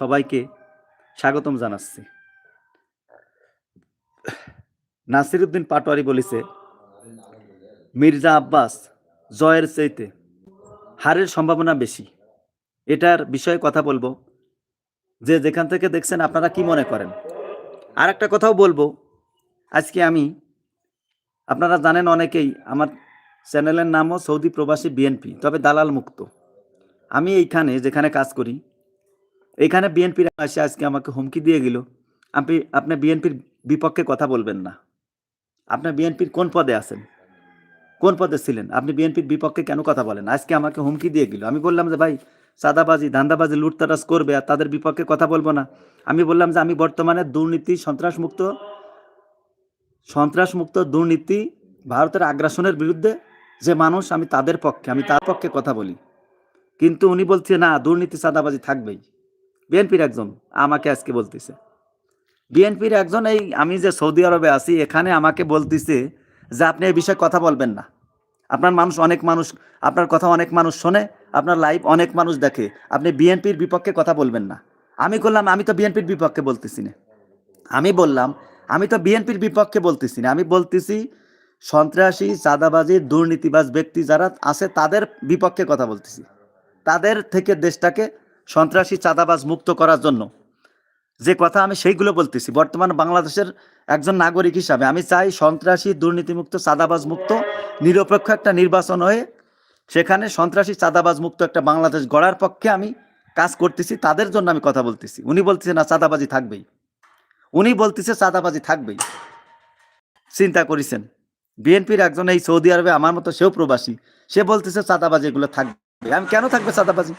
সবাইকে স্বাগতম জানাচ্ছি। নাসিরুদ্দিন পাটোয়ারি বলেছে, মির্জা আব্বাস জয়ের চাইতে হারের সম্ভাবনা বেশি। এটার বিষয়ে কথা বলব। যে যেখান থেকে দেখছেন আপনারা কি মনে করেন? আর একটা কথাও বলব, আজকে আমি, আপনারা জানেন অনেকেই আমার চ্যানেলের নামও সৌদি প্রবাসী বিএনপি, তবে দালাল মুক্ত। আমি এইখানে যেখানে কাজ করি এইখানে বিএনপির আসে আজকে আমাকে হুমকি দিয়ে গেল। আপনি আপনি বিএনপির বিপক্ষে কথা বলবেন না। আপনি বিএনপির কোন পদে আছেন? কোন পদে ছিলেন? আপনি বিএনপির বিপক্ষে কেন কথা বলেন? আজকে আমাকে হুমকি দিয়ে গেল। আমি বললাম যে, ভাই সাদাবাজি ধান্দাবাজি, লুটতারাজ করবে আর তাদের বিপক্ষে কথা বলব না। আমি বললাম যে, আমি বর্তমানে দুর্নীতি, সন্ত্রাসমুক্ত সন্ত্রাসমুক্ত দুর্নীতি, ভারতের আগ্রাসনের বিরুদ্ধে যে মানুষ, আমি তাদের পক্ষে, আমি তার পক্ষে কথা বলি। কিন্তু উনি বলছে, না, দুর্নীতি সাদাবাজি থাকবেই। বিএনপির একজন আমাকে আজকে বলতেছে। বিএনপির একজন এই, আমি যে সৌদি আরবে আছি, এখানে আমাকে বলতেছে যে আপনি এই বিষয়ে কথা বলবেন না। আপনার মানুষ অনেক মানুষ, আপনার কথা অনেক মানুষ শোনে, আপনার লাইভ অনেক মানুষ দেখে। আপনি বিএনপির বিপক্ষে কথা বলবেন না। আমি করলাম, আমি তো বিএনপির বিপক্ষে বলতেছি না। আমি বললাম, আমি তো বিএনপির বিপক্ষে বলতেছি না। আমি বলতেছি, সন্ত্রাসী, চাঁদাবাজি, দুর্নীতিবাজ ব্যক্তি যারা আছে, তাদের বিপক্ষে কথা বলতেছি। তাদের থেকে দেশটাকে সন্ত্রাসী চাঁদাবাজ মুক্ত করার জন্য। যে কথা আমি সেইগুলো বলতেছি, বর্তমান বাংলাদেশের একজন নাগরিক হিসাবে আমি চাই সন্ত্রাসী, দুর্নীতিমুক্ত, চাঁদাবাজ মুক্ত, নিরপেক্ষ একটা নির্বাচন হয়ে সেখানে সন্ত্রাসী, চাঁদাবাজ মুক্ত একটা বাংলাদেশ গড়ার পক্ষে আমি কাজ করতেছি, তাদের জন্য আমি কথা বলতেছি। উনি বলতেছে, না, চাঁদাবাজি থাকবেই। উনি বলতেছে, চাঁদাবাজি থাকবেই। চিন্তা করেছেন। বিএনপির একজন এই সৌদি আরবে আমার মতো সেও প্রবাসী, সে বলতেছে, চাঁদাবাজি এগুলো থাকবে আমি, কেন থাকবে চাঁদাবাজি?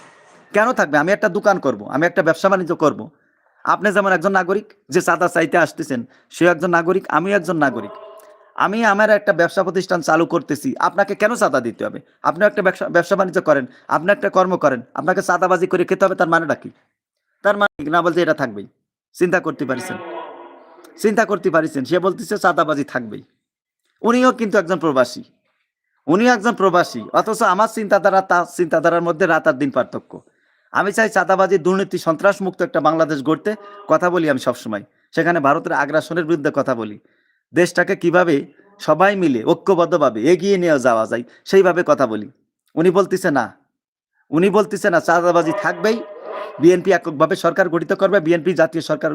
কেন থাকবে? আমি একটা দোকান করব, আমি একটা ব্যবসা বাণিজ্য করব। আপনি যেমন একজন নাগরিক, যে চাঁদা চাইতে আসতেছেন সে একজন নাগরিক, আমিও একজন নাগরিক। আমি আমার একটা ব্যবসা প্রতিষ্ঠান চালু করতেছি, আপনাকে কেন চাঁদা দিতে হবে? আপনি একটা ব্যবসা ব্যবসা বাণিজ্য করেন, আপনি একটা কর্ম করেন, আপনাকে চাঁদাবাজি করে খেতে হবে, তার মানেটা কি? তার মানে? না বলতে এটা থাকবেই। চিন্তা করতে পারিছেন। চিন্তা করতে পারিছেন, সে বলতেছে চাঁদাবাজি থাকবেই। উনিও কিন্তু একজন প্রবাসী। উনিও একজন প্রবাসী, অথচ আমার চিন্তাধারা তার চিন্তাধারার মধ্যে রাত আর দিন পার্থক্য। আমি চাই চাঁদাবাজি, দুর্নীতি সন্ত্রাস মুক্ত একটা বাংলাদেশ গড়তে কথা বলি আমি সবসময়। সেখানে ভারতের আগ্রাসনের বিরুদ্ধে কথা বলি। দেশটাকে কীভাবে সবাই মিলে ঐক্যবদ্ধভাবে এগিয়ে নিয়ে যাওয়া যায় সেইভাবে কথা বলি। উনি বলতেছে না। উনি বলতেছে না, চাঁদাবাজি থাকবেই। বিএনপি এককভাবে সরকার গঠিত করবে, বিএনপি জাতীয় সরকার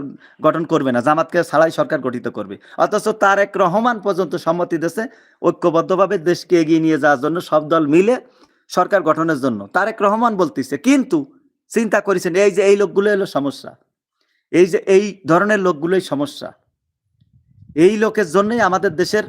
গঠন করবে না, জামাতকে ছাড়াই সরকার গঠিত করবে। অথচ তার এক রহমান পর্যন্ত সম্মতি দেশে ঐক্যবদ্ধভাবে দেশকে এগিয়ে নিয়ে যাওয়ার জন্য সব দল মিলে সরকার গঠনের জন্য। তারেক রহমান বলতেছে, কিন্তু চিন্তা করেছেন, এই যে এই লোকগুলো হলো সমস্যা। এই যে এই ধরনের লোকগুলোই সমস্যা। এই লোকের জন্যই আমাদের দেশের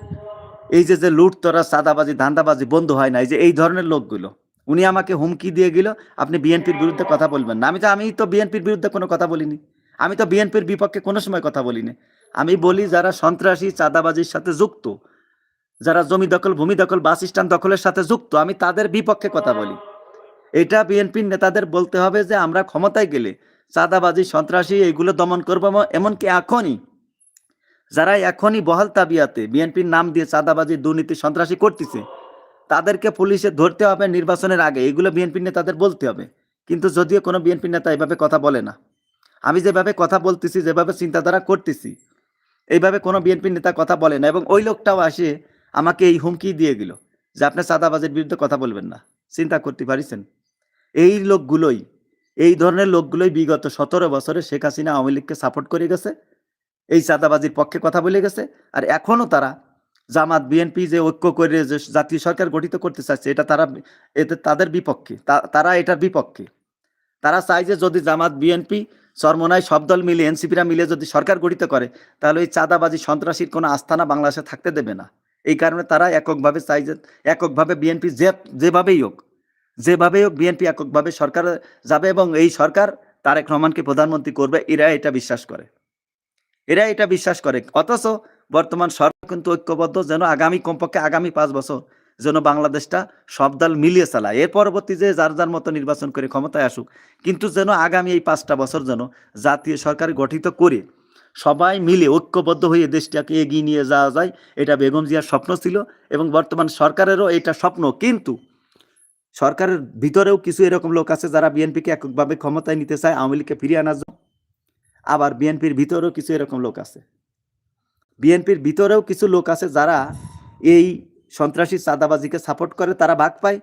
এই যে যে লুটতরা সাদাবাজি ধান্দাবাজি বন্ধ হয় না এই যে এই ধরনের লোকগুলো। উনি আমাকে হুমকি দিয়ে গেল, আপনি বিএনপির বিরুদ্ধে কথা বলবেন না। আমি তো আমি তো বিএনপির বিরুদ্ধে কোনো কথা বলিনি। আমি তো বিএনপির বিপক্ষে কোনো সময় কথা বলিনি। আমি বলি যারা সন্ত্রাসী, চাঁদাবাজির সাথে যুক্ত, যারা জমি দখল, ভূমি দখল, বাস স্ট্যান্ড দখলের সাথে যুক্ত, আমি তাদের বিপক্ষে কথা বলি। এটা বিএনপির নেতাদের বলতে হবে যে আমরা ক্ষমতায় গেলে চাঁদাবাজি, সন্ত্রাসী এইগুলো দমন করব এমনকি এখনই। যারা এখনই বহাল তাবিয়াতে বিএনপির নাম দিয়ে চাঁদাবাজি, দুর্নীতি, সন্ত্রাসী করতেছে, তাদেরকে পুলিশে ধরতে হবে নির্বাচনের আগে। এগুলো বিএনপির নেতাদের বলতে হবে। কিন্তু যদিও কোনো বিএনপির নেতা এভাবে কথা বলে না। আমি যেভাবে কথা বলতেছি, যেভাবে চিন্তাধারা করতেছি, এইভাবে কোনো বিএনপির নেতা কথা বলে না এবং ওই লোকটাও আসে আমাকে এই হুমকি দিয়ে গেল যে আপনি চাঁদাবাজের বিরুদ্ধে কথা বলবেন না। চিন্তা করতে পারিছেন? এই লোকগুলোই, এই ধরনের লোকগুলোই বিগত সতেরো বছরে শেখ হাসিনা আওয়ামী লীগকে সাপোর্ট করে গেছে, এই চাঁদাবাজির পক্ষে কথা বলে গেছে, আর এখনও তারা জামাত, বিএনপি যে ঐক্য করে যে জাতীয় সরকার গঠিত করতে চাচ্ছে এটা তারা, এতে তাদের বিপক্ষে তারা এটার বিপক্ষে। তারা চায় যে যদি জামাত, বিএনপি চরমনায় সব দল মিলে, এনসিপিরা মিলে যদি সরকার গঠিত করে, তাহলে ওই চাঁদাবাজি, সন্ত্রাসীর কোনো আস্থানা বাংলাদেশে থাকতে দেবে না। এই কারণে তারা এককভাবে চাই যে, এককভাবে বিএনপি যে, যেভাবেই হোক যেভাবেই হোক বিএনপি এককভাবে সরকার যাবে এবং এই সরকার তারেক রহমানকে প্রধানমন্ত্রী করবে, এরা এটা বিশ্বাস করে। এরা এটা বিশ্বাস করে। অথচ বর্তমান সরকার কিন্তু ঐক্যবদ্ধ যেন আগামী কমপক্ষে আগামী পাঁচ বছর যেন বাংলাদেশটা সব দল মিলিয়ে চালায়। এর পরবর্তী যে যার যার মতো নির্বাচন করে ক্ষমতায় আসুক, কিন্তু যেন আগামী এই পাঁচটা বছর যেন জাতীয় সরকার গঠিত করে, সবাই মিলে ঐক্যবদ্ধ হয়ে দেশটাকে এগিয়ে নিয়ে যাওয়া যায়, এটা বেগম জিয়ার স্বপ্ন ছিল এবং বর্তমান সরকারেরও এটা স্বপ্ন। কিন্তু সরকারের ভিতরেও কিছু এরকম লোক আছে যারা বিএনপিকে এককভাবে ক্ষমতায় নিতে চায়, আওয়ামী লীগকে ফিরিয়ে আনার জন্য। আবার বিএনপির ভিতরেও কিছু এরকম লোক আছে। বিএনপির ভিতরেও কিছু লোক আছে যারা এই সন্ত্রাসী চাঁদাবাজিকে সাপোর্ট করে, তারা ভাগ পায়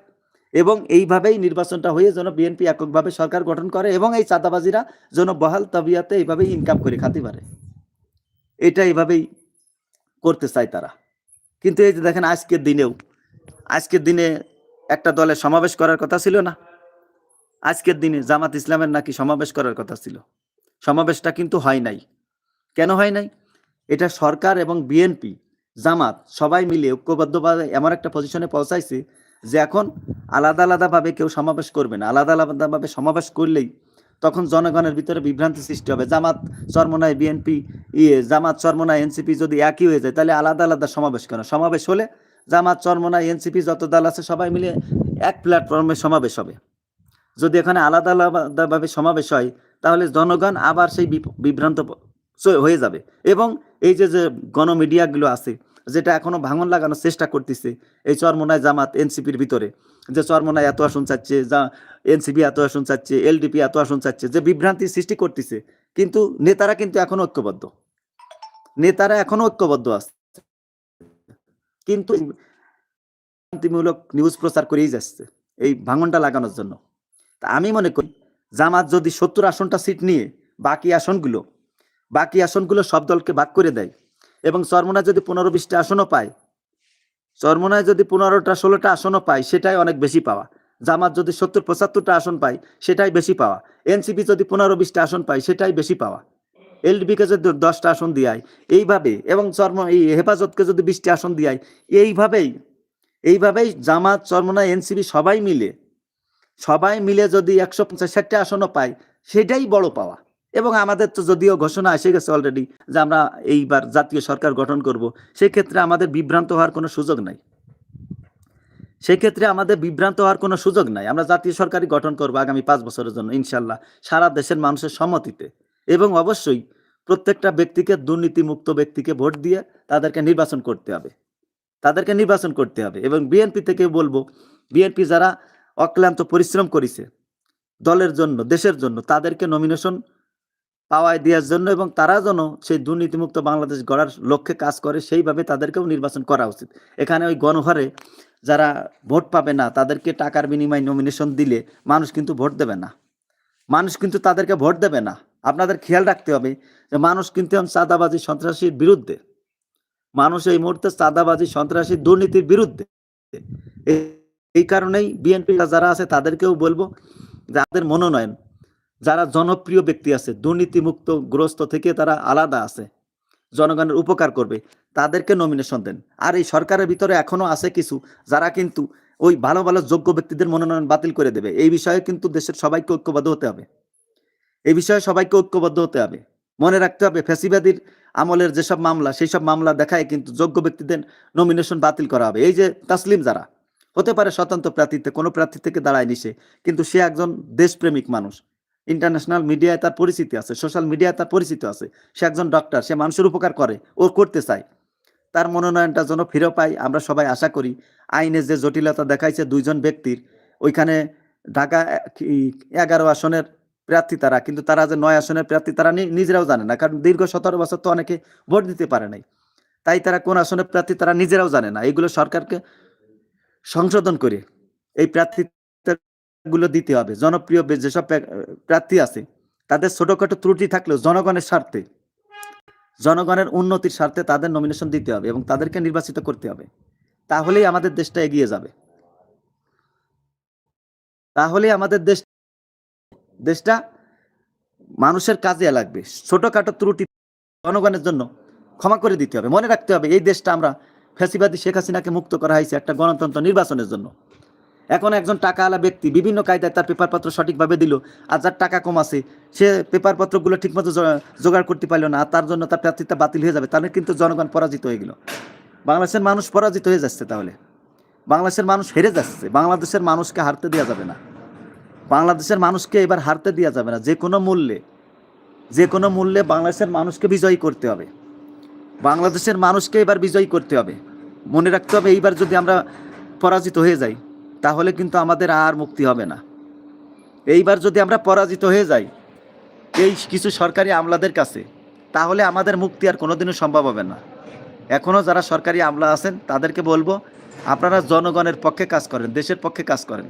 এবং এইভাবেই নির্বাচনটা হয়ে যেন বিএনপি এককভাবে সরকার গঠন করে এবং এই চাঁদাবাজিরা যেন বহাল তবিয়াতে এইভাবেই ইনকাম করে খাতে পারে এটা এইভাবেই করতে চায় তারা। কিন্তু এই যে দেখেন, আজকের দিনেও, আজকের দিনে একটা দলের সমাবেশ করার কথা ছিল না। আজকের দিনে জামাত ইসলামের নাকি সমাবেশ করার কথা ছিল। সমাবেশটা কিন্তু হয় নাই। কেন হয় নাই? এটা সরকার এবং বিএনপি, জামাত সবাই মিলে ঐক্যবদ্ধভাবে এমন একটা পজিশনে পৌঁছাইছে যে এখন আলাদা আলাদাভাবে কেউ সমাবেশ করবে না। আলাদা আলাদাভাবে সমাবেশ করলেই তখন জনগণের ভিতরে বিভ্রান্তি সৃষ্টি হবে। জামাত চরমনায় বিএনপি ইয়ে জামাত চরমনায় এনসিপি যদি একই হয়ে যায়, তাহলে আলাদা আলাদা সমাবেশ কেন? সমাবেশ হলে জামাত চরমনায় এনসিপি যত দল আছে, সবাই মিলে এক প্ল্যাটফর্মে সমাবেশ হবে। যদি এখানে আলাদা আলাদাভাবে সমাবেশ হয়, তাহলে জনগণ আবার সেই বিভ্রান্ত হয়ে যাবে। এবং এই যে যে গণমিডিয়াগুলো আছে, যেটা এখনও ভাঙন লাগানোর চেষ্টা করতেছে, এই চরমনায় জামাত, এনসিপির ভিতরে, যে চরমনায় এত আসন চাচ্ছে, যা এনসিপি এত আসন চাচ্ছে, এলডিপি এত আসন চাচ্ছে, যে বিভ্রান্তি সৃষ্টি করতেছে, কিন্তু নেতারা কিন্তু এখনও ঐক্যবদ্ধ। নেতারা এখনও ঐক্যবদ্ধ আছে। কিন্তু বিভ্রান্তিমূলক নিউজ প্রচার করেই যাচ্ছে এই ভাঙনটা লাগানোর জন্য। তা আমি মনে করি জামাত যদি সত্তর আসনটা সিট নিয়ে বাকি আসনগুলো বাকি আসনগুলো সব দলকে ভাগ করে দেয় এবং চরমনায় যদি পনেরো বিশটা আসনও পায় চরমনায় যদি পনেরোটা ষোলোটা আসনও পায় সেটাই অনেক বেশি পাওয়া। জামাত যদি সত্তর পঁচাত্তরটা আসন পায় সেটাই বেশি পাওয়া। এনসিপি যদি পনেরো বিশটা আসন পায় সেটাই বেশি পাওয়া। এলডিপিকে যদি দশটা আসন দিয়ায়। এইভাবে, এবং চর্ম, এই হেফাজতকে যদি বিশটি আসন দিয়ায়, এইভাবেই এইভাবেই জামাত চরমনা এনসিপি সবাই মিলে সবাই মিলে যদি একশো পঞ্চাশ ষাটটা আসনও পায়, সেটাই বড় পাওয়া। এবং আমাদের তো যদিও ঘোষণা এসে গেছে অলরেডি যে আমরা এইবার জাতীয় সরকার গঠন করব সেই ক্ষেত্রে আমাদের বিভ্রান্ত হওয়ার কোনো সুযোগ নাই। সেই ক্ষেত্রে আমাদের বিভ্রান্ত হওয়ার কোনো সুযোগ নাই। আমরা জাতীয় সরকারই গঠন করব আগামী পাঁচ বছরের জন্য, ইনশাল্লাহ, সারা দেশের মানুষের সম্মতিতে। এবং অবশ্যই প্রত্যেকটা ব্যক্তিকে দুর্নীতিমুক্ত ব্যক্তিকে ভোট দিয়ে তাদেরকে নির্বাচন করতে হবে। তাদেরকে নির্বাচন করতে হবে এবং বিএনপি থেকে বলব, বিএনপি যারা অক্লান্ত পরিশ্রম করেছে দলের জন্য, দেশের জন্য, তাদেরকে নমিনেশন পাওয়ায় দেওয়ার জন্য এবং তারা যেন সেই দুর্নীতিমুক্ত বাংলাদেশ গড়ার লক্ষ্যে কাজ করে, সেইভাবে তাদেরকেও নির্বাচন করা উচিত। এখানে ওই গণহারে যারা ভোট পাবে না, তাদেরকে টাকার বিনিময়ে নমিনেশন দিলে মানুষ কিন্তু ভোট দেবে না। মানুষ কিন্তু তাদেরকে ভোট দেবে না। আপনাদের খেয়াল রাখতে হবে যে মানুষ কিন্তু এখন চাঁদাবাজি, সন্ত্রাসীর বিরুদ্ধে। মানুষ এই মুহূর্তে চাঁদাবাজি, সন্ত্রাসী দুর্নীতির বিরুদ্ধে। এই- কারণেই বিএনপি যারা আছে তাদেরকেও বলব যাদের মনোনয়ন, যারা জনপ্রিয় ব্যক্তি আছে, দুর্নীতিমুক্ত গ্রস্ত থেকে তারা আলাদা আছে, জনগণের উপকার করবে, তাদেরকে নমিনেশন দেন। আর এই সরকারের ভিতরে এখনও আছে কিছু যারা কিন্তু ওই ভালো ভালো, যোগ্য ব্যক্তিদের মনোনয়ন বাতিল করে দেবে। এই বিষয়ে কিন্তু দেশের সবাইকে ঐক্যবদ্ধ হতে হবে। এই বিষয়ে সবাইকে ঐক্যবদ্ধ হতে হবে। মনে রাখতে হবে, ফ্যাসিবাদীর আমলের যেসব মামলা সেই সব মামলা দেখায় কিন্তু যোগ্য ব্যক্তিদের নমিনেশন বাতিল করা হবে। এই যে তাসলিম যারা, হতে পারে স্বতন্ত্র প্রার্থীতে, কোনো প্রার্থী থেকে দাঁড়ায় নিছে কিন্তু সে একজন দেশপ্রেমিক মানুষ। ইন্টারন্যাশনাল মিডিয়ায় তার পরিচিতি আছে সোশ্যাল মিডিয়ায় তার পরিচিতি আছে। সে একজন ডক্টর সে মানুষের উপকার করে, ও করতে চায়। তার মনোনয়নটা যেন ফিরে পাই আমরা সবাই আশা করি, আইনে যে জটিলতা দেখাইছে দুইজন ব্যক্তির, ওইখানে ঢাকা এগারো আসনের প্রার্থী তারা, কিন্তু তারা যে নয় আসনের প্রার্থী তারা নিজেরাও জানে না, কারণ দীর্ঘ সতেরো বছর তো অনেকে ভোট দিতে পারে নাই। তাই তারা কোন আসনের প্রার্থী তারা নিজেরাও জানে না। এইগুলো সরকারকে সংশোধন করে এই প্রার্থী দিতে হবে। জনপ্রিয় যেসব প্রার্থী আছে, তাদের ছোটখাটো ত্রুটি থাকলেও জনগণের স্বার্থে, জনগণের উন্নতির স্বার্থে তাদের নমিনেশন দিতে হবে এবং তাদেরকে নির্বাচিত করতে হবে। তাহলেই আমাদের দেশটা এগিয়ে যাবে। তাহলেই আমাদের দেশ দেশটা মানুষের কাজে লাগবে। ছোটখাটো ত্রুটি জনগণের জন্য ক্ষমা করে দিতে হবে। মনে রাখতে হবে, এই দেশটা আমরা ফ্যাসিবাদী শেখ হাসিনাকে মুক্ত করা হয়েছে একটা গণতন্ত্র নির্বাচনের জন্য। এখন একজন টাকাওয়ালা ব্যক্তি বিভিন্ন কায়দায় তার পেপারপত্র সঠিকভাবে দিল, আর যার টাকা কম আছে, সে পেপারপত্রগুলো ঠিকমতো জোগাড় করতে পারল না তার জন্য তার প্রার্থিতা বাতিল হয়ে যাবে, তাহলে কিন্তু জনগণ পরাজিত হয়ে গেল। বাংলাদেশের মানুষ পরাজিত হয়ে যাচ্ছে তাহলে। বাংলাদেশের মানুষ হেরে যাচ্ছে, বাংলাদেশের মানুষকে হারতে দেওয়া যাবে না। বাংলাদেশের মানুষকে এবার হারতে দেওয়া যাবে না যে কোনো মূল্যে। যে কোনো মূল্যে বাংলাদেশের মানুষকে বিজয়ী করতে হবে। বাংলাদেশের মানুষকে এবার বিজয়ী করতে হবে। মনে রাখতে হবে, এইবার যদি আমরা পরাজিত হয়ে যাই, তাহলে কিন্তু আমাদের আর মুক্তি হবে না। এইবার যদি আমরা পরাজিত হয়ে যাই, এই কিছু সরকারি আমলাদের কাছে, তাহলে আমাদের মুক্তি আর কোনোদিনও সম্ভব হবে না। এখনও যারা সরকারি আমলা আছেন, তাদেরকে বলব, আপনারা জনগণের পক্ষে কাজ করেন, দেশের পক্ষে কাজ করেন।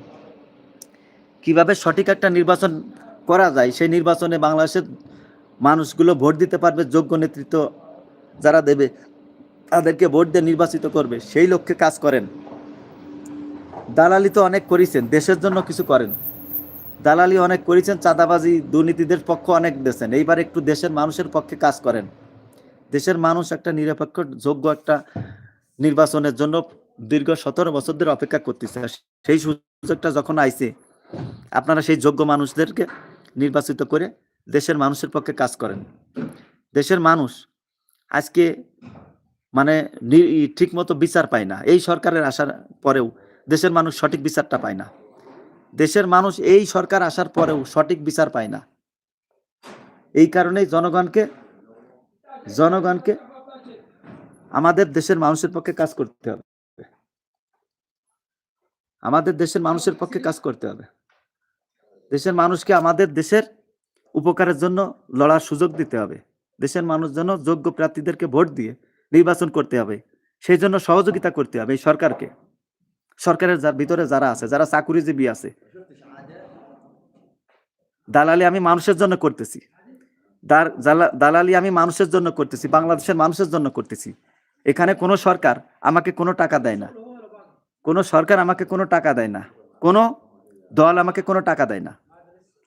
কীভাবে সঠিক একটা নির্বাচন করা যায়, সেই নির্বাচনে বাংলাদেশের মানুষগুলো ভোট দিতে পারবে, যোগ্য নেতৃত্ব যারা দেবে, তাদেরকে ভোট দিয়ে নির্বাচিত করবে, সেই লক্ষ্যে কাজ করেন। দালালি তো অনেক করেছেন, দেশের জন্য কিছু করেন। দালালি অনেক করেছেন, চাঁদাবাজি, দুর্নীতিদের পক্ষ অনেক দিয়েছেন। এইবার একটু দেশের মানুষের পক্ষে কাজ করেন। দেশের মানুষ একটা নিরপেক্ষ, যোগ্য একটা নির্বাচনের জন্য দীর্ঘ সতেরো বছর ধরে অপেক্ষা করতেছে। সেই সুযোগটা যখন আইছে আপনারা সেই যোগ্য মানুষদেরকে নির্বাচিত করে দেশের মানুষের পক্ষে কাজ করেন। দেশের মানুষ আজকে মানে ঠিক মতো বিচার পায় না। এই সরকারের আসার পরেও দেশের মানুষ সঠিক বিচারটা পায় না। দেশের মানুষ এই সরকার আসার পরেও সঠিক বিচার পায় না। এই কারণেই জনগণকে জনগণকে আমাদের দেশের মানুষের পক্ষে কাজ করতে হবে। আমাদের দেশের মানুষের পক্ষে কাজ করতে হবে। দেশের মানুষকে আমাদের দেশের উপকারের জন্য লড়ার সুযোগ দিতে হবে। দেশের মানুষ যেন যোগ্য প্রার্থীদেরকে ভোট দিয়ে নির্বাচন করতে হবে, সেই জন্য সহযোগিতা করতে হবে এই সরকারকে। সরকারের ভিতরে যারা আছে, যারা চাকুরিজীবী আছে, দালালি আমি মানুষের জন্য করতেছি। দালালি আমি মানুষের জন্য করতেছি, বাংলাদেশের মানুষের জন্য করতেছি। এখানে কোনো সরকার আমাকে কোনো টাকা দেয় না। কোনো সরকার আমাকে কোনো টাকা দেয় না। কোনো দল আমাকে কোনো টাকা দেয় না।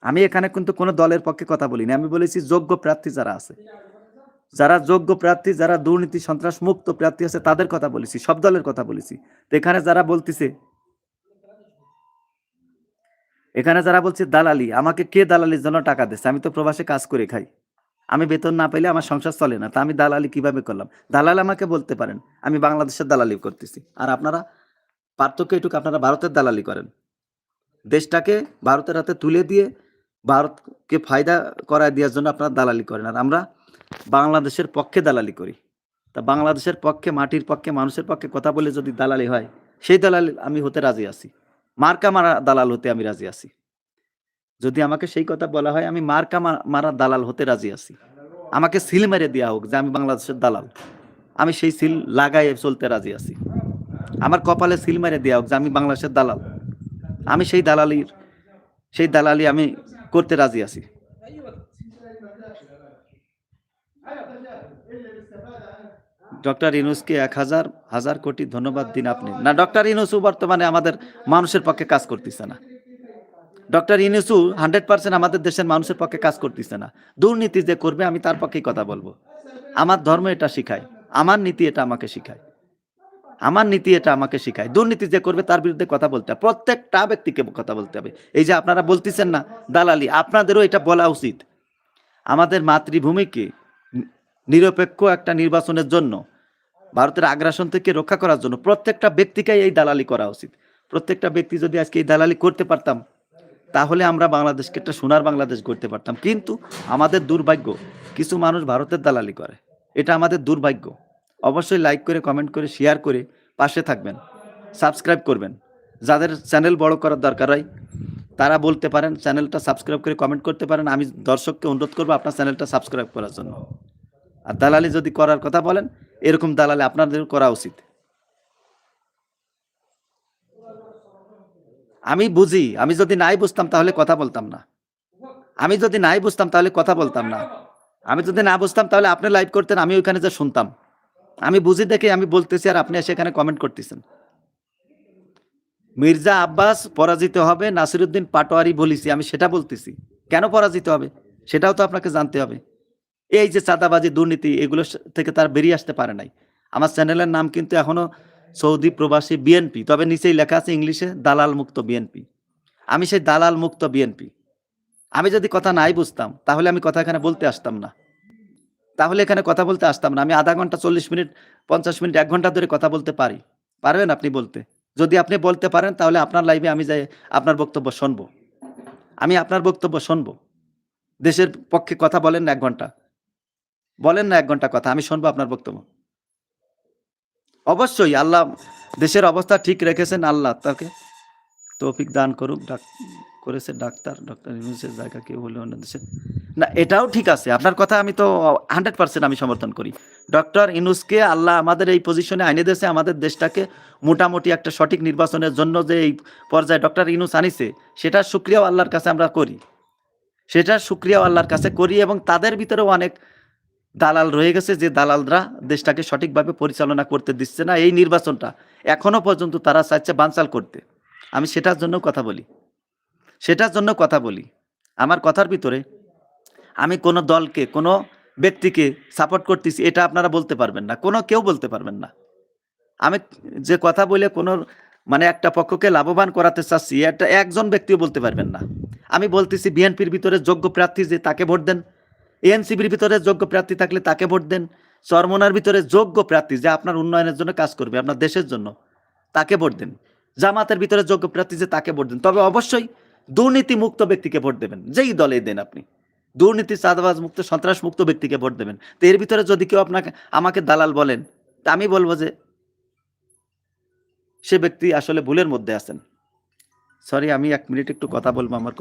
আমি এখানে কিন্তু কোনো দলের পক্ষে কথা বলিনি। আমি বলেছি যোগ্য প্রার্থী যারা আছে। যারা যোগ্য প্রার্থী, যারা দুর্নীতি সন্ত্রাস মুক্ত প্রার্থী আছে, তাদের কথা বলেছি, সব দলের কথা বলেছি। তো এখানে যারা বলতেছে, এখানে যারা বলছে দালালি, আমাকে কে দালালির জন্য টাকা দিচ্ছে আমি তো প্রবাসে কাজ করে খাই। আমি বেতন না পেলে আমার সংসার চলে না। তা আমি দালালি কীভাবে করলাম? দালাল আমাকে বলতে পারেন, আমি বাংলাদেশের দালালি করতেছি। আর আপনারা পার্থক্য এটুকু আপনারা ভারতের দালালি করেন। দেশটাকে ভারতের হাতে তুলে দিয়ে ভারতকে ফায়দা করায় দেওয়ার জন্য আপনারা দালালি করেন। আর আমরা বাংলাদেশের পক্ষে দালালি করি। তা বাংলাদেশের পক্ষে, মাটির পক্ষে, মানুষের পক্ষে কথা বলে যদি দালালি হয়, সেই দালালি আমি হতে রাজি আছি। মার্কা মারা দালাল হতে আমি রাজি আছি। যদি আমাকে সেই কথা বলা হয়, আমি মার্কা মারা দালাল হতে রাজি আছি। আমাকে সিল মেরে দেওয়া হোক যে আমি বাংলাদেশের দালাল। আমি সেই সিল লাগাই চলতে রাজি আছি। আমার কপালে সিল মেরে দেওয়া হোক যে আমি বাংলাদেশের দালাল। আমি সেই দালালির, সেই দালালি আমি করতে রাজি আছি। ডক্টর ইনুসকে এক হাজার হাজার কোটি ধন্যবাদ দিন আপনি। না, ডক্টর ইনুসু বর্তমানে আমাদের মানুষের পক্ষে কাজ করতেছে না। ডক্টর ইনুসু হান্ড্রেড পার্সেন্ট আমাদের দেশের মানুষের পক্ষে কাজ করতেছে না। দুর্নীতি যে করবে, আমি তার পক্ষেই কথা বলব। আমার ধর্ম এটা শিখায়, আমার নীতি এটা আমাকে শিখায়। আমার নীতি এটা আমাকে শিখায়। দুর্নীতি যে করবে তার বিরুদ্ধে কথা বলতে হবে। প্রত্যেকটা ব্যক্তিকে কথা বলতে হবে। এই যে আপনারা বলতেছেন না, দালালি, আপনাদেরও এটা বলা উচিত। আমাদের মাতৃভূমিকে নিরপেক্ষ একটা নির্বাচনের জন্য, ভারতের আগ্রাসন থেকে রক্ষা করার জন্য প্রত্যেকটা ব্যক্তিকেই এই দালালি করা উচিত। প্রত্যেকটা ব্যক্তি যদি আজকে এই দালালি করতে পারতাম, তাহলে আমরা বাংলাদেশকে একটা সোনার বাংলাদেশ করতে পারতাম। কিন্তু আমাদের দুর্ভাগ্য, কিছু মানুষ ভারতের দালালি করে। এটা আমাদের দুর্ভাগ্য। অবশ্যই লাইক করে কমেন্ট করে শেয়ার করে পাশে থাকবেন। সাবস্ক্রাইব করবেন। যাদের চ্যানেল বড় করার দরকার হয়, তারা বলতে পারেন চ্যানেলটা সাবস্ক্রাইব করে কমেন্ট করতে পারেন। আমি দর্শককে অনুরোধ করব আপনার চ্যানেলটা সাবস্ক্রাইব করার জন্য। আর দালালি যদি করার কথা বলেন, এরকম দালালি আপনাদের করা উচিত। আমি বুঝি, আমি যদি নাই বুঝতাম তাহলে কথা বলতাম না। আমি যদি নাই বুঝতাম তাহলে কথা বলতাম না। আমি যদি না বুঝতাম তাহলে আপনি লাইভ করতেন, আমি ওইখানে যে শুনতাম। আমি বুঝি দেখে আমি বলতেছি আর আপনি সেখানে কমেন্ট করতেছেন। মির্জা আব্বাস পরাজিত হবে, নাসিরুদ্দিন পাটোয়ারি বলিছি, আমি সেটা বলতেছি। কেন পরাজিত হবে? সেটাও তো আপনাকে জানতে হবে। এই যে চাঁদাবাজি, দুর্নীতি, এগুলো থেকে তার বেরিয়ে আসতে পারে নাই। আমার চ্যানেলের নাম কিন্তু এখনও সৌদি প্রবাসী বিএনপি তবে নিচেই লেখা আছে ইংলিশে দালাল মুক্ত বিএনপি আমি সেই দালাল মুক্ত বিএনপি আমি যদি কথা নাই বুঝতাম, তাহলে আমি কথা এখানে বলতে আসতাম না। তাহলে এখানে কথা বলতে আসতাম না। আমি আধা ঘণ্টা চল্লিশ মিনিট, পঞ্চাশ মিনিট, এক ঘণ্টা ধরে কথা বলতে পারি। পারবেন আপনি বলতে? যদি আপনি বলতে পারেন, তাহলে আপনার লাইভে আমি যাই, আপনার বক্তব্য শুনব। আমি আপনার বক্তব্য শুনব। দেশের পক্ষে কথা বলেন না এক ঘণ্টা। বলেন না এক ঘণ্টা কথা, আমি শুনব আপনার বক্তব্য। অবশ্যই আল্লাহ, দেশের অবস্থা ঠিক রেখেছেন আল্লাহ তাকে। তৌফিক দান করুক, ডাক করেছে ডাক্তার, ডক্টর ইউনুসের জায়গা কেউ হলে অন্য দেশে না, এটাও ঠিক আছে। আপনার কথা আমি তো হান্ড্রেড পার্সেন্ট আমি সমর্থন করি। ডক্টর ইনুসকে আল্লাহ আমাদের এই পজিশনে আইনে দেশে আমাদের দেশটাকে মোটামুটি একটা সঠিক নির্বাচনের জন্য যে এই পর্যায়ে ডক্টর ইনুস আনিছে, সেটার সুক্রিয়াও আল্লাহর কাছে আমরা করি। সেটার সুক্রিয়াও আল্লাহর কাছে করি এবং তাদের ভিতরেও অনেক দালাল রয়ে গেছে যে দালালরা দেশটাকে সঠিকভাবে পরিচালনা করতে দিচ্ছে না। এই নির্বাচনটা এখনও পর্যন্ত তারা চাইছে বানচাল করতে। আমি সেটার জন্য কথা বলি। সেটার জন্য কথা বলি। আমার কথার ভিতরে আমি কোনো দলকে, কোনো ব্যক্তিকে সাপোর্ট করতেছি, এটা আপনারা বলতে পারবেন না। কোনো কেউ বলতে পারবেন না। আমি যে কথা বলে কোনো মানে একটা পক্ষকে লাভবান করাতে চাচ্ছি, এটা একজন ব্যক্তিও বলতে পারবেন না। আমি বলতেছি বিএনপির ভিতরে যোগ্য প্রার্থী যে তাকে ভোট দেন, এএনসিবির ভিতরে যোগ্য প্রার্থী থাকলে তাকে ভোট দেন চরমনার ভিতরে যোগ্য প্রার্থী যে আপনার উন্নয়নের জন্য কাজ করবে, আপনার দেশের জন্য তাকে ভোট দেন, জামাতের ভিতরে যোগ্য প্রার্থী যে তাকে ভোট দেন। তবে অবশ্যই দুর্নীতি মুক্ত ব্যক্তিকে ভোট দেবেন, যেই দলে দেন আপনি। দুর্নীতি, চাঁদাবাজ মুক্ত সন্ত্রাস মুক্ত ব্যক্তিকে ভোট দেবেন। তো এর ভিতরে যদি কেউ আপনাকে, আমাকে দালাল বলেন, তা আমি বলব যে সে ব্যক্তি আসলে ভুলের মধ্যে আছেন। সরি আমি এক মিনিট একটু কথা বলব আমার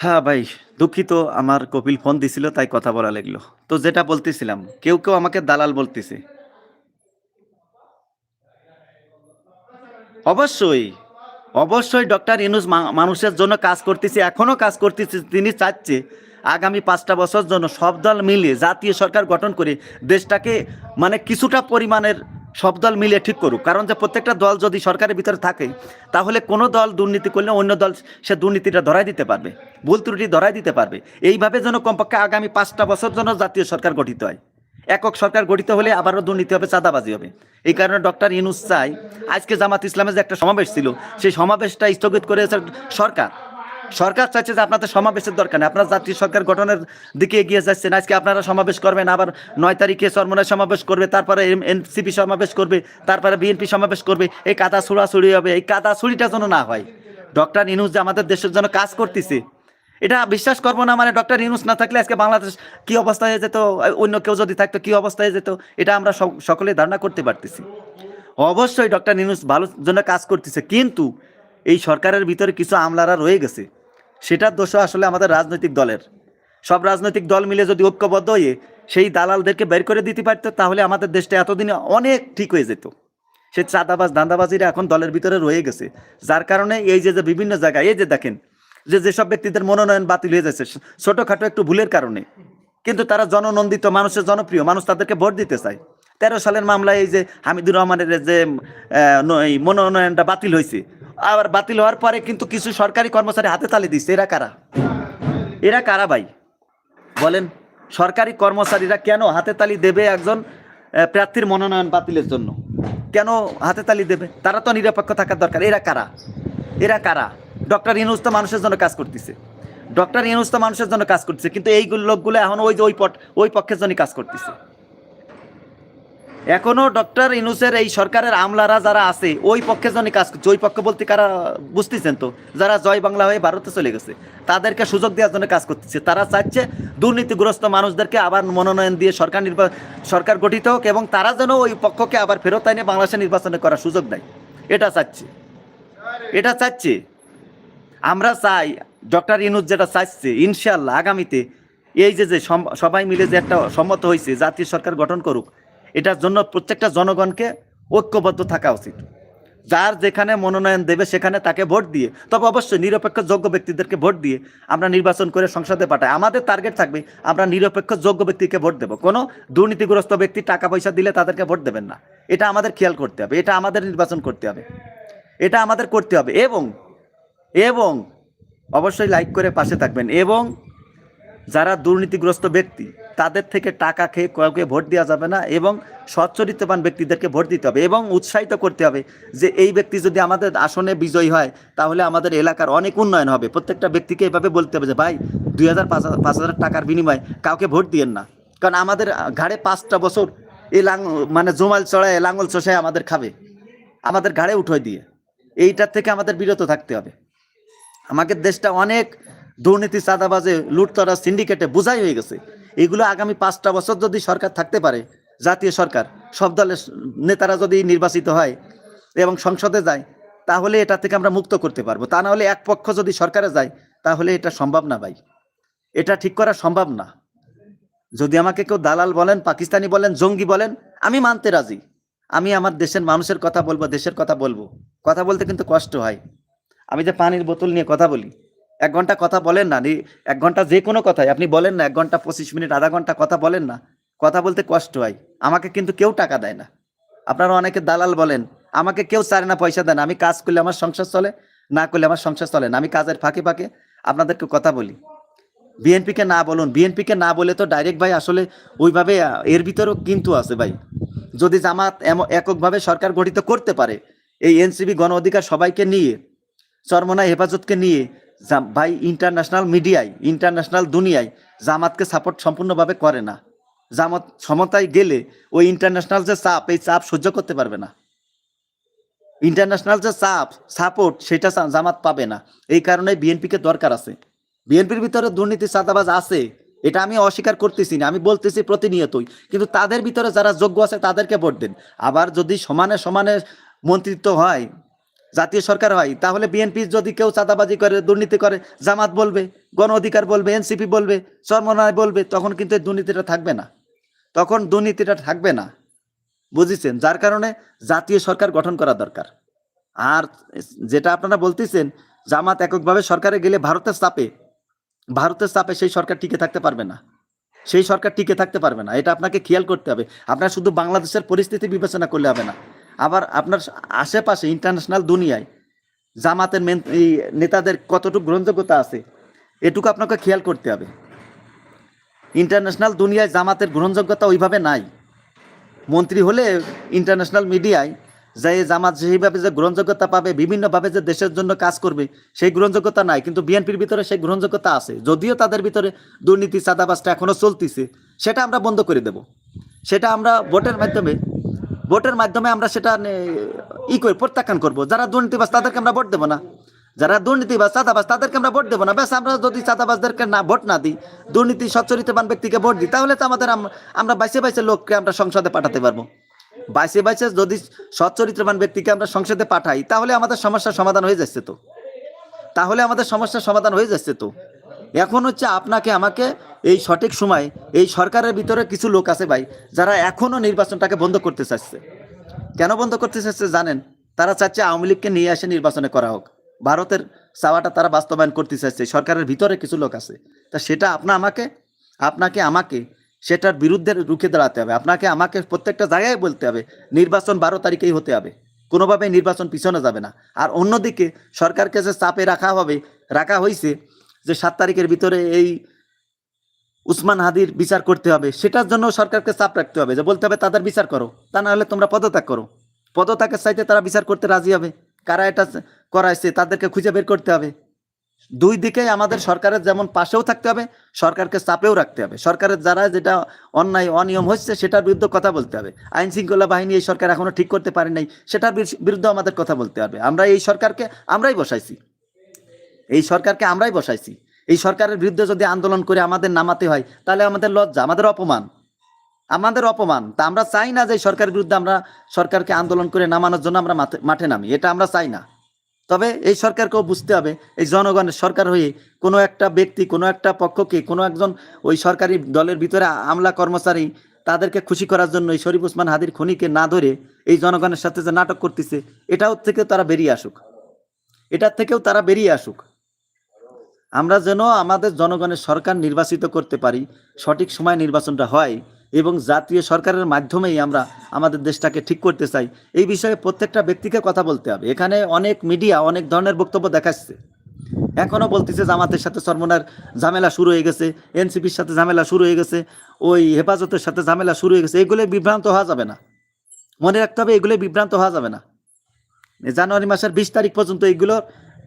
হ্যাঁ ভাই, দুঃখিত, আমার কপিল ফোন দিছিল, তাই কথা বলা লাগল। তো যেটা বলতেছিলাম, কেউ কেউ আমাকে দালাল বলতেছে। অবশ্যই অবশ্যই ডক্টর ইনুস মানুষের জন্য কাজ করতেছে এখনও কাজ করতেছে, তিনি চাচ্ছে আগামী পাঁচটা বছর জন্য সব দল মিলিয়ে জাতীয় সরকার গঠন করে দেশটাকে মানে কিছুটা পরিমাণের সব দল মিলিয়ে ঠিক করুক। কারণ যে প্রত্যেকটা দল যদি সরকারের ভিতরে থাকে, তাহলে কোনো দল দুর্নীতি করলে অন্য দল সে দুর্নীতিটা ধরাই দিতে পারবে, ভুল ত্রুটি ধরাই দিতে পারবে। এইভাবে যেন কমপক্ষে আগামী পাঁচটা বছর জন্য জাতীয় সরকার গঠিত হয়। একক সরকার গঠিত হলে আবারও দুর্নীতি হবে, চাঁদাবাজি হবে। এই কারণে ডক্টর ইনুস চাই আজকে জামাত ইসলামের যে একটা সমাবেশ ছিল, সেই সমাবেশটা স্থগিত করেছে সরকার। সরকার চাইছে যে আপনাদের সমাবেশের দরকার নেই। আপনারা জাতীয় সরকার গঠনের দিকে এগিয়ে যাচ্ছেন। আজকে আপনারা সমাবেশ করবেন, আবার নয় তারিখে চরমনায় সমাবেশ করবে, তারপরে এনসিপি সমাবেশ করবে, তারপরে বিএনপি সমাবেশ করবে। এই কাদা ছুড়াছুড়ি হবে, এই কাদা ছুড়িটা যেন না হয়। ডক্টর ইনুস যে আমাদের দেশের জন্য কাজ করতেছে, এটা বিশ্বাস করব না মানে ডক্টর ইউনুস না থাকলে আজকে বাংলাদেশ কি অবস্থায় যেত, অন্য কেউ যদি থাকতো কি অবস্থায় যেত, এটা আমরা সক- সকলে ধারণা করতে পারতেছি। অবশ্যই ডক্টর ইউনুস ভালোর জন্য কাজ করতেছে, কিন্তু এই সরকারের ভিতরে কিছু আমলারা রয়ে গেছে। সেটার দোষ আসলে আমাদের রাজনৈতিক দলের। সব রাজনৈতিক দল মিলে যদি ঐক্যবদ্ধ হয়ে সেই দালালদেরকে বের করে দিতে পারত, তাহলে আমাদের দেশটা এতদিনে অনেক ঠিক হয়ে যেত। সে চাঁদাবাজ, দান্দাবাজিরা এখন দলের ভিতরে রয়ে গেছে। যার কারণে এই যে যে বিভিন্ন জায়গায়, এই যে দেখেন, যে, যেসব ব্যক্তিদের মনোনয়ন বাতিল হয়ে যাচ্ছে, ছোটখাটো একটু ভুলের কারণে। কিন্তু তারা জননন্দিত, মানুষের জনপ্রিয়, মানুষ তাদেরকে ভোট দিতে চায়। তেরো সালের মামলায় এই যে হামিদুর রহমানের যে মনোনয়নটা বাতিল হয়েছে। আবার বাতিল হওয়ার পরে কিন্তু কিছু সরকারি কর্মচারী হাতে তালি দিচ্ছে। এরা কারা? এরা কারা ভাই? বলেন, সরকারি কর্মচারীরা কেন হাতে তালি দেবে একজন প্রার্থীর মনোনয়ন বাতিলের জন্য? কেন হাতে তালি দেবে? তারা তো নিরপেক্ষ থাকার দরকার। এরা কারা? এরা কারা? ডক্টর ইনুস তো মানুষের জন্য কাজ করতেছে। ডক্টর ইনুস তো মানুষের জন্য কাজ করতেছে, কিন্তু এই লোকগুলো এখন ওই যে ওই পট ওই পক্ষের জন্য কাজ করতেছে। এখনও ডক্টর ইনুসের এই সরকারের আমলারা যারা আছে, ওই পক্ষে জন্য কাজ করছে। ওই পক্ষ বলতে কারা বুঝতেছেন তো? যারা জয় বাংলা হয়ে ভারতে চলে গেছে, তাদেরকে সুযোগ দেওয়ার জন্য কাজ করতেছে। তারা চাচ্ছে দুর্নীতিগ্রস্ত মানুষদেরকে আবার মনোনয়ন দিয়ে সরকার নির্বা, সরকার গঠিত হোক এবং তারা যেন ওই পক্ষকে আবার ফেরত আইনে বাংলাদেশে নির্বাচনে করার সুযোগ দেয়। এটা চাচ্ছে। এটা চাচ্ছে। আমরা চাই ডক্টর ইনুস যেটা চাচ্ছে ইনশাল্লাহ আগামীতে এই যে যে সবাই মিলে যে একটা সম্মত হয়েছে জাতীয় সরকার গঠন করুক এটার জন্য প্রত্যেকটা জনগণকে ঐক্যবদ্ধ থাকা উচিত। যার যেখানে মনোনয়ন দেবে সেখানে তাকে ভোট দিয়ে, তবে অবশ্যই নিরপেক্ষ যোগ্য ব্যক্তিদেরকে ভোট দিয়ে আমরা নির্বাচন করে সংসদে পাঠাই। আমাদের টার্গেট থাকবে আমরা নিরপেক্ষ যোগ্য ব্যক্তিকে ভোট দেবো। কোনো দুর্নীতিগ্রস্ত ব্যক্তি টাকা পয়সা দিলে তাদেরকে ভোট দেবেন না। এটা আমাদের খেয়াল করতে হবে, এটা আমাদের নির্বাচন করতে হবে, এটা আমাদের করতে হবে এবং এবং অবশ্যই লাইক করে পাশে থাকবেন এবং যারা দুর্নীতিগ্রস্ত ব্যক্তি, তাদের থেকে টাকা খেয়ে কাউকে ভোট দেওয়া যাবে না এবং সচ্চরিত্রবান ব্যক্তিদেরকে ভোট দিতে হবে এবং উৎসাহিত করতে হবে যে এই ব্যক্তি যদি আমাদের আসনে বিজয়ী হয়, তাহলে আমাদের এলাকার অনেক উন্নয়ন হবে। প্রত্যেকটা ব্যক্তিকে এভাবে বলতে হবে যে, ভাই, দুই হাজার পাঁচ হাজার- টাকার বিনিময়ে কাউকে ভোট দিয়েন না। কারণ আমাদের ঘাড়ে পাঁচটা বছর এই লাং মানে জমাল চড়ায় লাঙ্গল চষায় আমাদের খাবে। আমাদের ঘাড়ে উঠোয় দিয়ে। এইটার থেকে আমাদের বিরত থাকতে হবে। আমাদের দেশটা অনেক দুর্নীতি, চাঁদাবাজে লুটতরা সিন্ডিকেটে বোঝাই হয়ে গেছে। এগুলো আগামী পাঁচটা বছর যদি সরকার থাকতে পারে, জাতীয় সরকার, সব দলের নেতারা যদি নির্বাচিত হয় এবং সংসদে যায়, তাহলে এটা থেকে আমরা মুক্ত করতে পারব। তা না হলে এক পক্ষ যদি সরকারে যায়, তাহলে এটা সম্ভব না ভাই। এটা ঠিক করা সম্ভব না। যদি আমাকে কেউ দালাল বলেন, পাকিস্তানি বলেন, জঙ্গি বলেন, আমি মানতে রাজি। আমি আমার দেশের মানুষের কথা বলব, দেশের কথা বলব। কথা বলতে কিন্তু কষ্ট হয়। আমি যে পানির বোতল নিয়ে কথা বলি এক ঘণ্টা কথা বলেন না এক ঘণ্টা যে কোনো কথাই। আপনি বলেন না, এক ঘণ্টা পঁচিশ মিনিট, আধা ঘণ্টা কথা বলেন না। কথা বলতে কষ্ট হয়। আমাকে কিন্তু কেউ টাকা দেয় না। আপনারা অনেকে দালাল বলেন, আমাকে কেউ চারে না, পয়সা দেন আমি কাজ করলে আমার সংসার চলে, না করলে আমার সংসার চলে না। আমি কাজের ফাঁকে ফাঁকে আপনাদেরকে কথা বলি। বিএনপিকে না বলুন, বিএনপিকে না বলে তো ডাইরেক্ট ভাই আসলে ওইভাবে এর ভিতরেও কিন্তু আছে ভাই। যদি জামাত এককভাবে সরকার গঠিত করতে পারে, এই এনসিবি গণ অধিকার সবাইকে নিয়ে চরমনাই হেফাজতকে নিয়ে ভাই ইন্টারন্যাশনাল মিডিয়ায় ইন্টারন্যাশনাল দুনিয়ায় জামাতকে সাপোর্ট সম্পূর্ণভাবে করে না। জামাত সমতায় গেলে ওই ইন্টারন্যাশনাল যে চাপ, এই চাপ সহ্য করতে পারবে না। ইন্টারন্যাশনাল যে চাপ সাপোর্ট সেটা জামাত পাবে না। এই কারণে বিএনপিকে দরকার আছে। বিএনপির ভিতরে দুর্নীতি, চাঁদাবাজ আছে, এটা আমি অস্বীকার করতেছি না, আমি বলতেছি প্রতিনিয়তই। কিন্তু তাদের ভিতরে যারা যোগ্য আছে, তাদেরকে ভোট দেন। আবার যদি সমানে সমানে মন্ত্রিত্ব হয় জাতীয় সরকার হয়, তাহলে বিএনপি যদি কেউ চাঁদাবাজি করে, দুর্নীতি করে, জামাত বলবে, গণ অধিকার বলবে এনসিপি বলবে, চরমনায় বলবে, তখন কিন্তু এই দুর্নীতিটা থাকবে না। তখন দুর্নীতিটা থাকবে না। বুঝেছেন? যার কারণে জাতীয় সরকার গঠন করা দরকার। আর যেটা আপনারা বলতেছেন, জামাত এককভাবে সরকারে গেলে ভারতের চাপে ভারতের চাপে সেই সরকার টিকে থাকতে পারবে না। সেই সরকার টিকে থাকতে পারবে না। এটা আপনাকে খেয়াল করতে হবে। আপনার শুধু বাংলাদেশের পরিস্থিতি বিবেচনা করলে হবে না। আবার আপনার আশেপাশে ইন্টারন্যাশনাল দুনিয়ায়, জামাতের মেন নেতাদের কতটুকু গ্রহণযোগ্যতা আছে, এটুকু আপনাকে খেয়াল করতে হবে। ইন্টারন্যাশনাল দুনিয়ায় জামাতের গ্রহণযোগ্যতা ওইভাবে নাই। মন্ত্রী হলে ইন্টারন্যাশনাল মিডিয়ায় যে জামাত সেইভাবে যে গ্রহণযোগ্যতা পাবে, বিভিন্নভাবে যে দেশের জন্য কাজ করবে, সেই গ্রহণযোগ্যতা নাই। কিন্তু বিএনপির ভিতরে সেই গ্রহণযোগ্যতা আছে। যদিও তাদের ভিতরে দুর্নীতি, চাঁদাবাজটা এখনও চলতেছে, সেটা আমরা বন্ধ করে দেব। সেটা আমরা ভোটের মাধ্যমে ভোটের মাধ্যমে আমরা সেটা ই করে প্রত্যাখ্যান করব। যারা দুর্নীতিবাজ তাদেরকে আমরা ভোট দেবো না। যারা দুর্নীতিবাজ, চাঁদাবাজ, তাদেরকে আমরা ভোট দেবো না। ব্যাস, আমরা যদি চাঁদাবাজদেরকে না, ভোট না দিই, দুর্নীতি সচ্চরিতবান ব্যক্তিকে ভোট দিই, তাহলে তো আমাদের আম- আমরা বাইসে বাইসে লোককে আমরা সংসদে পাঠাতে পারব। বাইসে বাইসে যদি সচ্চরিত্রবান ব্যক্তিকে আমরা সংসদে পাঠাই, তাহলে আমাদের সমস্যার সমাধান হয়ে যাচ্ছে তো। তাহলে আমাদের সমস্যার সমাধান হয়ে যাচ্ছে তো। এখন হচ্ছে আপনাকে, আমাকে এই সঠিক সময় এই সরকারের ভিতরে কিছু লোক আছে ভাই, যারা এখনও নির্বাচনটাকে বন্ধ করতে চাচ্ছে কেন বন্ধ করতে চাচ্ছে জানেন? তারা চাচ্ছে আওয়ামী লীগকে নিয়ে আসে নির্বাচনে করা হোক। ভারতের চাওয়াটা তারা বাস্তবায়ন করতে চাচ্ছে সরকারের ভিতরে কিছু লোক আছে। তা সেটা আপনা আমাকে, আপনাকে, আমাকে, সেটার বিরুদ্ধে রুখে দাঁড়াতে হবে। আপনাকে, আমাকে প্রত্যেকটা জায়গায় বলতে হবে, নির্বাচন বারো তারিখেই হতে হবে। কোনোভাবে নির্বাচন পিছনে যাবে না। আর অন্যদিকে সরকারকে যে চাপে রাখা হবে, রাখা হয়েছে যে সাত তারিখের ভিতরে এই উসমান হাদির বিচার করতে হবে, সেটার জন্য সরকারকে চাপ রাখতে হবে যে বলতে হবে তাদের বিচার করো, তা না হলে তোমরা পদত্যাগ করো। পদত্যাগের চাইতে তারা বিচার করতে রাজি হবে, কারা এটা করাইছে তাদেরকে খুঁজে বের করতে হবে। দুই দিকেই আমাদের সরকারের যেমন পাশেও থাকতে হবে, সরকারকে চাপেও রাখতে হবে। সরকারের যারা যেটা অন্যায়, অনিয়ম হচ্ছে সেটার বিরুদ্ধে কথা বলতে হবে। আইন শৃঙ্খলা বাহিনী এই সরকার এখনও ঠিক করতে পারে নাই, সেটার বিরুদ্ধে আমাদের কথা বলতে হবে। আমরা এই সরকারকে আমরাই বসাইছি। এই সরকারকে আমরাই বসাইছি। এই সরকারের বিরুদ্ধে যদি আন্দোলন করে আমাদের নামাতে হয়, তাহলে আমাদের লজ্জা, আমাদের অপমান। আমাদের অপমান। তা আমরা চাই না যে সরকারের বিরুদ্ধে আমরা সরকারকে আন্দোলন করে নামানোর জন্য আমরা মাঠে- নামি। এটা আমরা চাই না। তবে এই সরকারকেও বুঝতে হবে, এই জনগণের সরকার হয়ে কোনো একটা ব্যক্তি, কোনো একটা পক্ষকে, কোনো একজন ওই সরকারি দলের ভিতরে আমলা কর্মচারী তাদেরকে খুশি করার জন্য এই শরীফ উসমান হাদির খনিকে না ধরে এই জনগণের সাথে যে নাটক করতেছে, এটাও থেকে তারা বেরিয়ে আসুক। এটার থেকেও তারা বেরিয়ে আসুক। আমরা যেন আমাদের জনগণের সরকার নির্বাচিত করতে পারি, সঠিক সময় নির্বাচনটা হয় এবং জাতীয় সরকারের মাধ্যমেই আমরা আমাদের দেশটাকে ঠিক করতে চাই, এই বিষয়ে প্রত্যেকটা ব্যক্তিকে কথা বলতে হবে। এখানে অনেক মিডিয়া অনেক ধরনের বক্তব্য দেখাচ্ছে। এখনও বলতেছে জামাতের সাথে সরমনার ঝামেলা শুরু হয়ে গেছে, এনসিপির সাথে ঝামেলা শুরু হয়ে গেছে, ওই হেফাজতের সাথে ঝামেলা শুরু হয়ে গেছে এগুলো বিভ্রান্ত হওয়া যাবে না। মনে রাখতে হবে এগুলো বিভ্রান্ত হওয়া যাবে না। জানুয়ারি মাসের বিশ তারিখ পর্যন্ত এইগুলো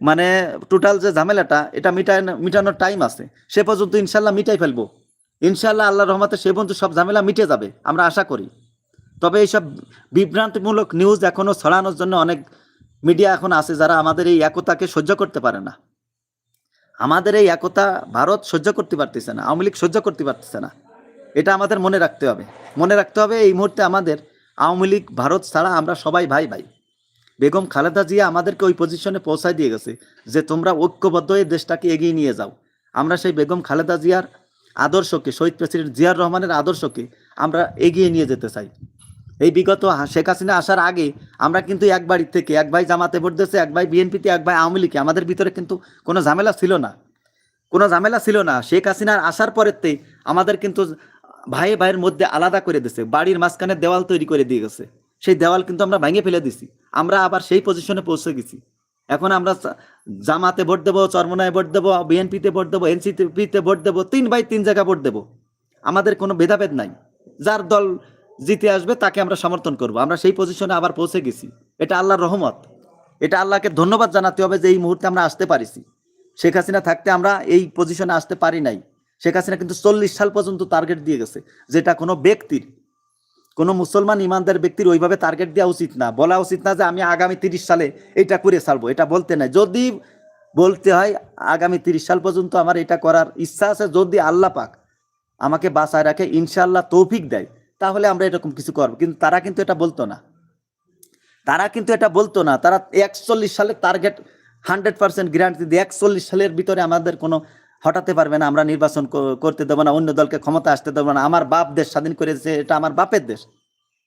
মানে টোটাল যে ঝামেলাটা, এটা মিটাই মিটানোর টাইম আছে। সে পর্যন্ত ইনশাল্লাহ মিটাই ফেলব। ইনশাল্লাহ আল্লাহ রহমতে সে পর্যন্ত সব ঝামেলা মিটে যাবে, আমরা আশা করি। তবে এইসব বিভ্রান্তিমূলক নিউজ এখনও ছড়ানোর জন্য অনেক মিডিয়া এখন আছে যারা আমাদের এই একতাকে সহ্য করতে পারে না। আমাদের এই একতা ভারত সহ্য করতে পারতেছে না, আওয়ামী লীগ সহ্য করতে পারতেছে না। এটা আমাদের মনে রাখতে হবে। মনে রাখতে হবে এই মুহূর্তে আমাদের আওয়ামী লীগ, ভারত ছাড়া আমরা সবাই ভাই ভাই বেগম খালেদা জিয়া আমাদেরকে ওই পজিশনে পৌঁছায় দিয়ে গেছে যে তোমরা ঐক্যবদ্ধ হয়ে দেশটাকে এগিয়ে নিয়ে যাও। আমরা সেই বেগম খালেদা জিয়ার আদর্শকে, শহীদ প্রেসিডেন্ট জিয়ার রহমানের আদর্শকে আমরা এগিয়ে নিয়ে যেতে চাই। এই বিগত শেখ হাসিনা আসার আগে আমরা কিন্তু এক বাড়ির থেকে এক ভাই জামাতে ভোট দিয়েছে, এক ভাই বিএনপিতে, এক ভাই আওয়ামী লীগে। আমাদের ভিতরে কিন্তু কোনো ঝামেলা ছিল না। কোনো ঝামেলা ছিল না। শেখ হাসিনার আসার পরেতেই আমাদের কিন্তু ভাই ভাইয়ের মধ্যে আলাদা করে দিয়েছে। বাড়ির মাঝখানে দেওয়াল তৈরি করে দিয়ে গেছে। সেই দেওয়াল কিন্তু আমরা ভেঙে ফেলে দিছি। আমরা আবার সেই পজিশনে পৌঁছে গেছি। এখন আমরা জামাতে ভোট দেবো, চরমনায় ভোট দেবো বিএনপিতে ভোট দেবো এনসিপিতে ভোট দেবো, তিন বাই তিন জায়গা ভোট দেবো। আমাদের কোনো ভেদাভেদ নাই। যার দল জিতে আসবে তাকে আমরা সমর্থন করব। আমরা সেই পজিশনে আবার পৌঁছে গেছি। এটা আল্লাহর রহমত। এটা আল্লাহকে ধন্যবাদ জানাতে হবে যে এই মুহূর্তে আমরা আসতে পারিছি। শেখ হাসিনা থাকতে আমরা এই পজিশনে আসতে পারি নাই। শেখ হাসিনা কিন্তু চল্লিশ সাল পর্যন্ত টার্গেট দিয়ে গেছে। যেটা কোনো ব্যক্তির কোনো মুসলমান ইমানদার ব্যক্তির ওইভাবে টার্গেট দেওয়া উচিত না। বলা উচিত না যে আমি আগামী তিরিশ সালে এটা করে ছাড়বো। এটা বলতে নাই। যদি বলতে হয়, আগামী তিরিশ সাল পর্যন্ত আমার এটা করার ইচ্ছা আছে, যদি আল্লাহ পাক আমাকে বাঁচায় রাখে ইনশাল্লাহ তৌফিক দেয়, তাহলে আমরা এরকম কিছু করব। কিন্তু তারা কিন্তু এটা বলতো না। তারা কিন্তু এটা বলতো না। তারা একচল্লিশ সালে টার্গেট হান্ড্রেড পার্সেন্ট গ্যারান্টি দিয়ে একচল্লিশ সালের ভিতরে আমাদের কোনো হটাতে পারবে না, আমরা নির্বাচন করতে দেবো না, অন্য দলকে ক্ষমতা আসতে দেবো না, আমার বাপ দেশ স্বাধীন করেছে, এটা আমার বাপের দেশ।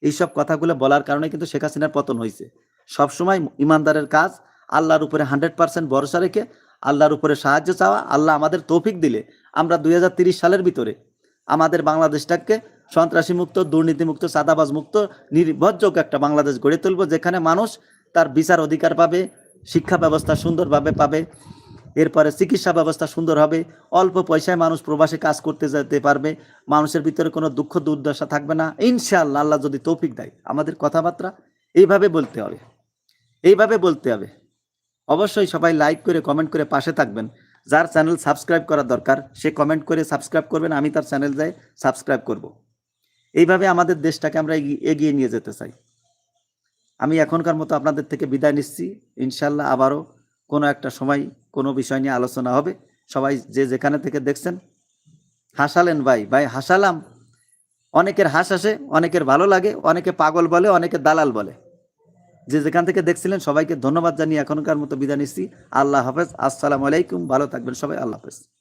এইসব কথাগুলো বলার কারণে কিন্তু শেখ হাসিনার পতন হয়েছে। সবসময় ইমানদারের কাজ, আল্লাহর উপরে হান্ড্রেড পার্সেন্ট ভরসা রেখে, আল্লাহর উপরে সাহায্য চাওয়া, আল্লাহ আমাদের তৌফিক দিলে আমরা দুই সালের ভিতরে আমাদের বাংলাদেশটাকে সন্ত্রাসী মুক্ত দুর্নীতিমুক্ত চাঁদাবাজ মুক্ত নির্ভরযোগ্য একটা বাংলাদেশ গড়ে তুলব, যেখানে মানুষ তার বিচার অধিকার পাবে, শিক্ষা ব্যবস্থা সুন্দরভাবে পাবে। এরপরে চিকিৎসা ব্যবস্থা সুন্দর হবে। অল্প পয়সায় মানুষ প্রবাসে কাজ করতে যেতে পারবে। মানুষের ভিতরে কোনো দুঃখ দুর্দশা থাকবে না। ইনশাআল্লাহ আল্লাহ যদি তৌফিক দেয়, আমাদের কথাবার্তা এইভাবে বলতে হবে। এইভাবে বলতে হবে। অবশ্যই সবাই লাইক করে কমেন্ট করে পাশে থাকবেন। যার চ্যানেল সাবস্ক্রাইব করা দরকার, সে কমেন্ট করে সাবস্ক্রাইব করবেন, আমি তার চ্যানেল যাই সাবস্ক্রাইব করব। এইভাবে আমাদের দেশটাকে আমরা এগিয়ে নিয়ে যেতে চাই। আমি এখনকার মতো আপনাদের থেকে বিদায় নিচ্ছি। ইনশাল্লাহ আবারও কোনো একটা সময় কোনো বিষয় নিয়ে আলোচনা হবে। সবাই যে যেখানে থেকে দেখছেন, হাসালেন ভাই। ভাই, হাসালাম। অনেকের হাস আসে, অনেকের ভালো লাগে, অনেকে পাগল বলে, অনেকে দালাল বলে। যে যেখান থেকে দেখছিলেন, সবাইকে ধন্যবাদ জানিয়ে এখনকার মতো বিদায় নিচ্ছি। আল্লাহ হাফেজ। আসসালামু আলাইকুম। ভালো থাকবেন সবাই। আল্লাহ হাফেজ।